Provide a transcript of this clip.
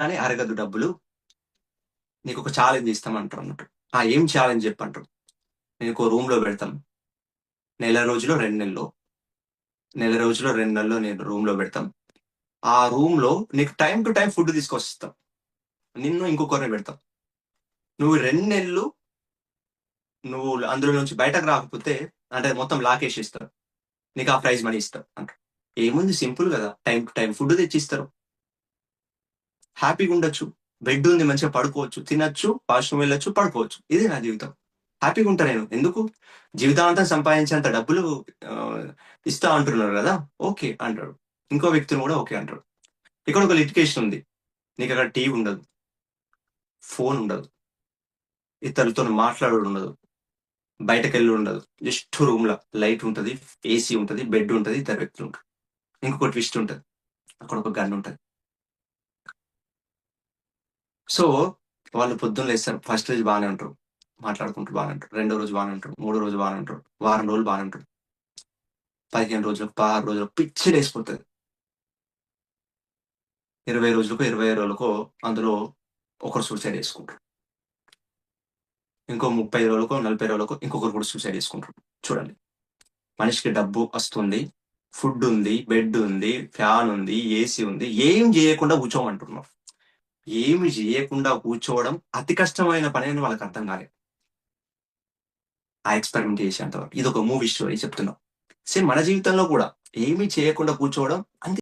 కానీ అరగదు డబ్బులు. నీకు ఒక ఛాలెంజ్ ఇస్తామంటారు అన్నట్టు. ఆ ఏం ఛాలెంజ్ చెప్పంటారు? నేను ఒక రూమ్లో పెడతాను. పెడతాం నెల రోజులో రెండు నెలలు. నెల రోజులో రెండు నెలలో నేను రూమ్లో పెడతాం ఆ రూమ్లో నీకు టైం టు టైం ఫుడ్ తీసుకొస్తాం నిన్ను ఇంకొకరిని పెడతాం. నువ్వు రెండు నెలలు నువ్వు అందులో నుంచి బయటకు రాకపోతే అంటే మొత్తం లాకేసి ఇస్తారు. నీకు ఆ ప్రైజ్ మనీ ఇస్తారు అంటారు. ఏముంది? సింపుల్ కదా. టైం టు టైం ఫుడ్ తెచ్చిస్తారు. హ్యాపీగా ఉండొచ్చు బెడ్ ఉంది మంచిగా పడుకోవచ్చు తినచ్చు వాష్రూమ్ వెళ్ళొచ్చు పడుకోవచ్చు. ఇదే నా జీవితం. హ్యాపీగా ఉంటా నేను. ఎందుకు? జీవితాంతం సంపాదించేంత డబ్బులు ఇస్తా అంటున్నారు కదా? ఓకే అంటాడు. ఇంకో వ్యక్తిని కూడా ఓకే అంటాడు. ఇక్కడ ఒక లిటికేషన్ ఉంది. నీకు అక్కడ టీవీ ఉండదు. ఫోన్ ఉండదు. ఇతరులతో మాట్లాడడం ఉండదు. బయటకు వెళ్ళి ఉండదు. జస్ట్ రూమ్లో లైట్ ఉంటుంది ఏసీ ఉంటుంది బెడ్ ఉంటుంది ఇద్దరు వ్యక్తులు ఉంటారు. ఇంకొక ట్విస్ట్ ఉంటుంది. అక్కడ ఒక గన్ ఉంటుంది. సో వాళ్ళు పొద్దున్న లేస్తారు. ఫస్ట్ రోజు బాగానే ఉంటారు. మాట్లాడుకుంటూ బాగానే ఉంటారు. రెండో రోజు బాగానే ఉంటారు. మూడో రోజు బాగానే ఉంటారు. వారం రోజులు బాగానే ఉంటారు. పదిహేను రోజులకు పదహారు రోజులకు పిచ్చి లేసిపోతుంది ఇరవై రోజులకు ఇరవై రోజులకు అందులో ఒకరు సూసైడ్ చేసుకుంటారు. ఇంకో ముప్పై రోజులకు నలభై రోజులకు ఇంకొకరు కూడా సూసైడ్ చేసుకుంటారు. చూడండి. మనిషికి డబ్బు వస్తుంది. ఫుడ్ ఉంది బెడ్ ఉంది ఫ్యాన్ ఉంది ఏసీ ఉంది. ఏం చేయకుండా కూర్చోమంటున్నారు. ఏమి చేయకుండా కూర్చోవడం అతి కష్టమైన పని అని వాళ్ళకి అర్థం కాలేదు. ఆ ఎక్స్పెరిమెంట్ చేసేంతవరకు ఇది ఒక మూవీ స్టోరీ చెప్తున్నాం. సేమ్ మన జీవితంలో కూడా ఏమీ చేయకుండా కూర్చోవడం అంతే